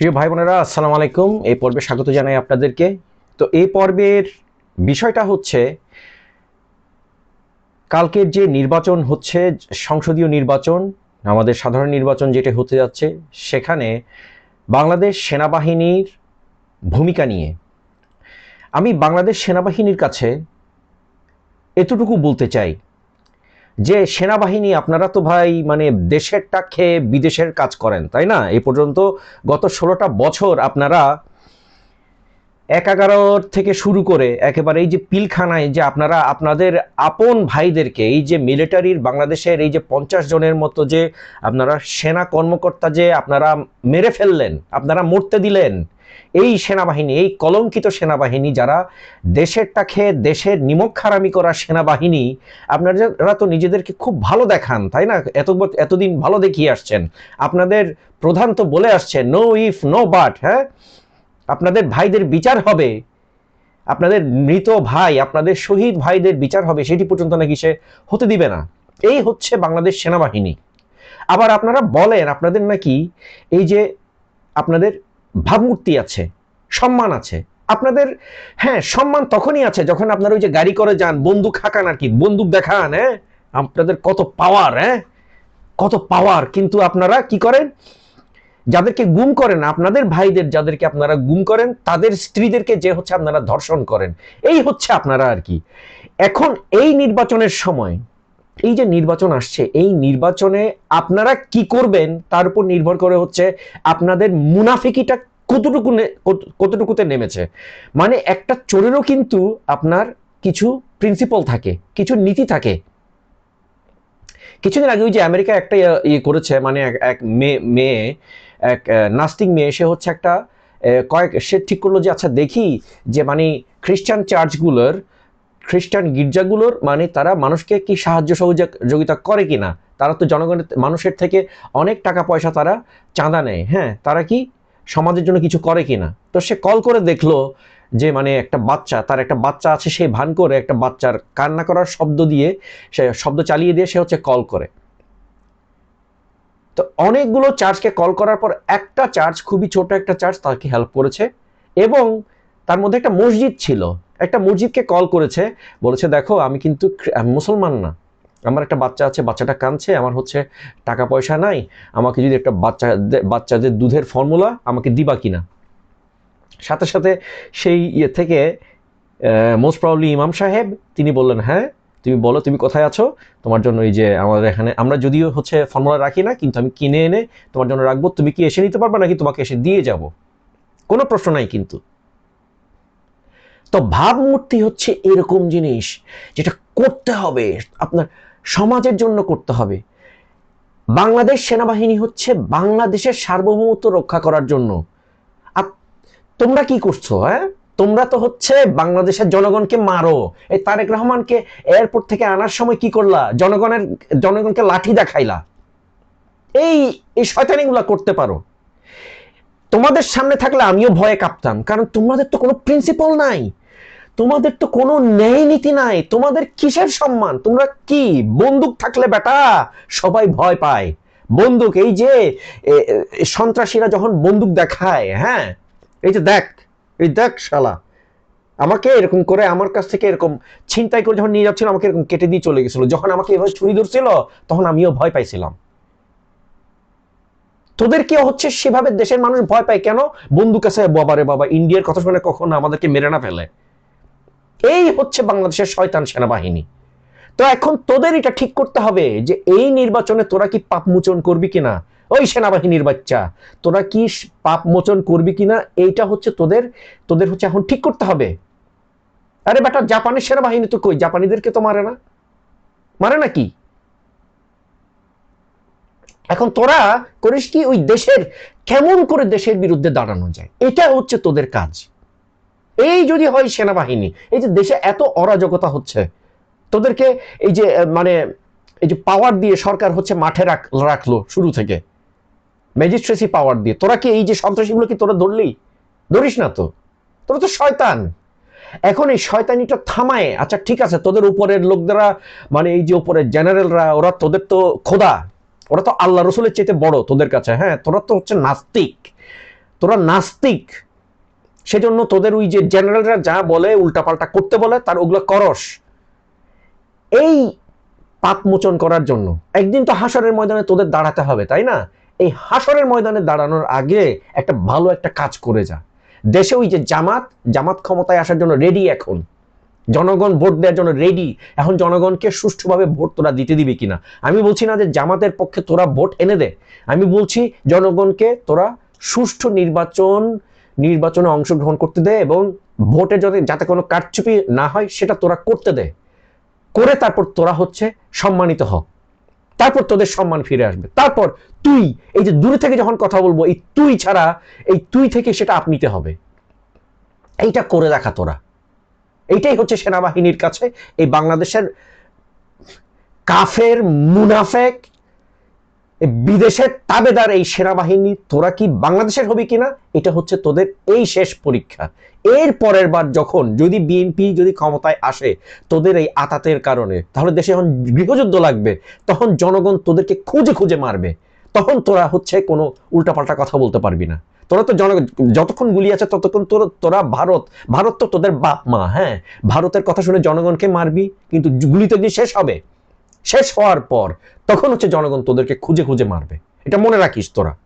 প্রিয় ভাই বোনেরা আসসালামু আলাইকুম। এই পর্বে স্বাগত জানাই আপনাদেরকে। তো এই পর্বের বিষয়টা হচ্ছে, কালকের যে নির্বাচন হচ্ছে, সংসদীয় নির্বাচন, আমাদের সাধারণ নির্বাচন যেটা হতে যাচ্ছে, সেখানে বাংলাদেশ সেনাবাহিনীর ভূমিকা নিয়ে। আমি বাংলাদেশ সেনাবাহিনীর কাছে এতটুকু বলতে চাই যে সেনাবাহিনী, আপনারা তো ভাই মানে দেশেরটা খেয়ে বিদেশের কাজ করেন, তাই না? এ পর্যন্ত গত ষোলোটা বছর আপনারা এক এগারোর থেকে শুরু করে একেবারে এই যে পিলখানায় যে আপনারা, আপনাদের আপন ভাইদেরকে, এই যে মিলিটারির বাংলাদেশের এই যে পঞ্চাশ জনের মতো যে আপনারা সেনা কর্মকর্তা যে আপনারা মেরে ফেললেন, আপনারা মরতে দিলেন এই সেনাবাহিনী, এই কলঙ্কিত সেনাবাহিনী যারা দেশেরটা খেয়ে দেশের নিমক নিমক্ষারামি করা সেনাবাহিনী, আপনারা তো নিজেদেরকে খুব ভালো দেখান, তাই না? এত এতদিন ভালো দেখিয়ে আসছেন। আপনাদের প্রধান তো বলে আসছে নো ইফ নো বাট হ্যাঁ? আপনাদের ভাইদের বিচার হবে। আপনাদের মৃত ভাই, আপনাদের শহীদ ভাইদের বিচার হবে, সেটি পর্যন্ত নাকি সে হতে দিবে না। এই হচ্ছে বাংলাদেশ সেনাবাহিনী। আবার আপনারা বলেন, আপনাদের নাকি এই যে আপনাদের ভাবমূর্তি আছে, সম্মান আছে। আপনাদের হ্যাঁ সম্মান তখনই আছে যখন আপনারা ওই যে গাড়ি করে যান, বন্দুক হাঁকান আর কি, বন্দুক দেখান হ্যাঁ? আপনাদের কত পাওয়ার হ্যাঁ? কত পাওয়ার কিন্তু আপনারা কি করেন? যাদেরকে গুম করেন, আপনাদের ভাইদের যাদেরকে আপনারা গুম করেন, তাদের স্ত্রীদেরকে যে হচ্ছে আপনারা ধর্ষণ করেন। এই হচ্ছে আপনারা আর কি। এখন এই নির্বাচনের সময় এই যে নির্বাচন আসছে, এই নির্বাচনে আপনারা কি করবেন? তার উপর নির্ভর করে হচ্ছে আপনাদের মুনাফিকিটা কতটুকু কতটুকুতে নেমেছে। মানে একটা চোরেরও কিন্তু আপনার কিছু প্রিন্সিপাল থাকে, কিছু নীতি থাকে। কিছুদিন আগে ওই যে আমেরিকা একটা ইয়ে- ইয়ে করেছে মানে এক- এক মেয়ে মেয়ে, এক নাস্তিক মেয়ে, সে হচ্ছে একটা কয়েক, সে ঠিক করল যে আচ্ছা দেখি যে মানে খ্রিস্টান চার্চগুলোর খ্রিস্টান গির্জাগুলোর মানে তারা মানুষকে কি সাহায্য সহযোগিতা করে কিনা? তারা তো জনগণের মানুষের থেকে অনেক টাকা পয়সা তারা চাঁদা নেয়। হ্যাঁ তারা কি সমাজের জন্য কিছু করে কিনা? তো সে কল করে দেখল যে মানে একটা বাচ্চা, তার একটা বাচ্চা আছে, সে ভান করে একটা বাচ্চার কান্না করার শব্দ দিয়ে, সে শব্দ চালিয়ে দিয়ে সে হচ্ছে কল করে। তো অনেকগুলো চার্চকে কল করার পর একটা চার্চ, খুবই ছোট একটা চার্চ, তাকে হেল্প করেছে এবং তার মধ্যে একটা মসজিদ ছিল। একটা মসজিদকে কল করেছে, বলেছে, দেখো, আমি কিন্তু মুসলমান না। আমার একটা বাচ্চা আছে, বাচ্চাটা কাঁদছে, আমার হচ্ছে টাকা পয়সা নাই, আমাকে যদি একটা বাচ্চা বাচ্চাদের দুধের ফর্মুলা আমাকে দিবা কিনা? সাথে সাথে সেই ইয়ে থেকে মোস্ট প্রবলি ইমাম সাহেব, তিনি বললেন হ্যাঁ তুমি বলো, তুমি কোথায় আছো? তোমার জন্য এই যে আমাদের এখানে, আমরা যদিও হচ্ছে ফর্মুলা রাখি না, কিন্তু আমি কিনে এনে তোমার জন্য রাখব। তুমি কি এসে নিতে পারবে নাকি তোমাকে এসে দিয়ে যাব? কোনো প্রশ্ন নাই কিন্তু। তো ভাবমূর্তি হচ্ছে এরকম জিনিস যেটা করতে হবে, আপনার সমাজের জন্য করতে হবে। বাংলাদেশ সেনাবাহিনী হচ্ছে বাংলাদেশের সার্বভৌমত্ব রক্ষা করার জন্য। আর তোমরা কি করছ হ্যাঁ? তোমরা তো হচ্ছে বাংলাদেশের জনগণকে মারো। এই তারেক রহমানকে এয়ারপোর্ট থেকে আনার সময় কি করলা? জনগণের, জনগণকে লাঠি দেখাইলা। এই এই শয়তানিগুলা করতে পারো। তোমাদের সামনে থাকলে আমিও ভয়ে কাঁপতাম, কারণ তোমাদের তো কোনো প্রিন্সিপাল নাই। তোমাদের তো কোনো ন্যায় নীতি নাই। তোমাদের কিসের সম্মান? তোমরা কি? বন্দুক থাকলে বেটা, সবাই ভয় পায়। বন্দুক, এই যে সন্ত্রাসীরা যখন বন্দুক দেখায় হ্যাঁ? এই যে দেখ, এই দেখ শালা, আমাকে এরকম করে আমার কাছ থেকে এরকম ছিনতাই করে যখন নিয়ে যাচ্ছিল, আমাকে এরকম কেটে দিয়ে চলে গেছিল। যখন আমাকে এভাবে ছুরি ধরছিল, তখন আমিও ভয় পাইছিলাম। তোদের কি হচ্ছে সেভাবে দেশের মানুষ ভয় পায় কেন? বন্দুক আছে, বাবারে বাবা, ইন্ডিয়ার কথা শুনে কখনো আমাদেরকে মেরে না ফেলে। এই হচ্ছে বাংলাদেশের শয়তান সেনাবাহিনী। তো এখন তোদের এটা ঠিক করতে হবে যে এই নির্বাচনে তোরা কি পাপ মোচন করবি কিনা? ওই সেনাবাহিনীর বাচ্চা, তোরা কি পাপ মোচন করবি কিনা? এইটা হচ্ছে তোদের তোদের হচ্ছে এখন ঠিক করতে হবে। আরে বেটা, জাপানের সেনাবাহিনী তো কই? জাপানিদেরকে তো মারে না। মারে নাকি এখন তোরা করিস কি ওই দেশের, কেমন করে দেশের বিরুদ্ধে দাঁড়ানো যায়? এটা হচ্ছে তোদের কাজ। এই যদি হয় সেনাবাহিনী, এই যে দেশে এত অরাজকতা হচ্ছে, তোদেরকে এই যে মানে এই যে পাওয়ার দিয়ে সরকার হচ্ছে মাঠে রাখ, রাখল শুরু থেকে ম্যাজিস্ট্রেসি পাওয়ার দিয়ে, তোরা কি এই যে সন্ত্রাসীগুলো কি তোরা ধরলি ধরিস না তো, তোরা তো শয়তান। এখন এই শয়তানিটা থামায় আচ্ছা ঠিক আছে, তোদের উপরের লোকদেরা মানে এই যে উপরের জেনারেলরা ওরা তোদের তো খোদা, ওরা তো আল্লাহ রসুলের চেয়ে বড় তোদের কাছে হ্যাঁ তোরা তো হচ্ছে নাস্তিক, তোরা নাস্তিক। সেজন্য তোদের ওই যে জেনারেলরা যা বলে, উল্টাপাল্টা করতে বলে, তার ওগুলো করস। এই পাপ মোচন করার জন্য একদিন তো হাসরের ময়দানে তোদের দাঁড়াতে হবে, তাই না? এই হাসরের ময়দানে দাঁড়ানোর আগে একটা ভালো একটা কাজ করে যা। দেশে ওই যে জামাত জামাত ক্ষমতায় আসার জন্য রেডি এখন। জনগণ ভোট দেওয়ার জন্য রেডি এখন জনগণকে সুষ্ঠুভাবে ভোট তোরা দিতে দিবি কিনা? আমি বলছি না যে জামাতের পক্ষে তোরা ভোট এনে দে। আমি বলছি জনগণকে তোরা সুষ্ঠু নির্বাচন নির্বাচনে অংশগ্রহণ করতে দে এবং ভোটে যাতে যাতে কোনো কারচুপি না হয়, সেটা তোরা করতে দে। করে তারপর তোরা হচ্ছে সম্মানিত হ। তারপর তোদের সম্মান ফিরে আসবে। তারপর তুই, এই যে দূরে থেকে যখন কথা বলব, এই তুই ছাড়া, এই তুই থেকে সেটা আপ নিতে হবে। এইটা করে দেখা তোরা। এইটাই হচ্ছে সেনাবাহিনীর কাছে এই বাংলাদেশের কাফের, মুনাফেক বিদেশের তাবেদার এই সেনাবাহিনী, তোরা কি বাংলাদেশের হবি কিনা? এটা হচ্ছে তোদের এই শেষ পরীক্ষা। এর পরের বার যখন যদি বিএনপি যদি ক্ষমতায় আসে তোদের এই আতাতের কারণে, তাহলে দেশে যখন গৃহযুদ্ধ লাগবে, তখন জনগণ তোদেরকে খুঁজে খুঁজে মারবে। তখন তোরা হচ্ছে কোনো উল্টাপাল্টা কথা বলতে পারবি না। তোরা তো জনগণ যতক্ষণ গুলি আছে ততক্ষণ তোরা তোরা ভারত ভারত তো তোদের বাপ মা হ্যাঁ? ভারতের কথা শুনে জনগণকে মারবি, কিন্তু গুলি তো শেষ হবে শেষ হওয়ার পর তখন হচ্ছে জনগণ তোদেরকে খুঁজে খুঁজে মারবে। এটা মনে রাখিস তোরা।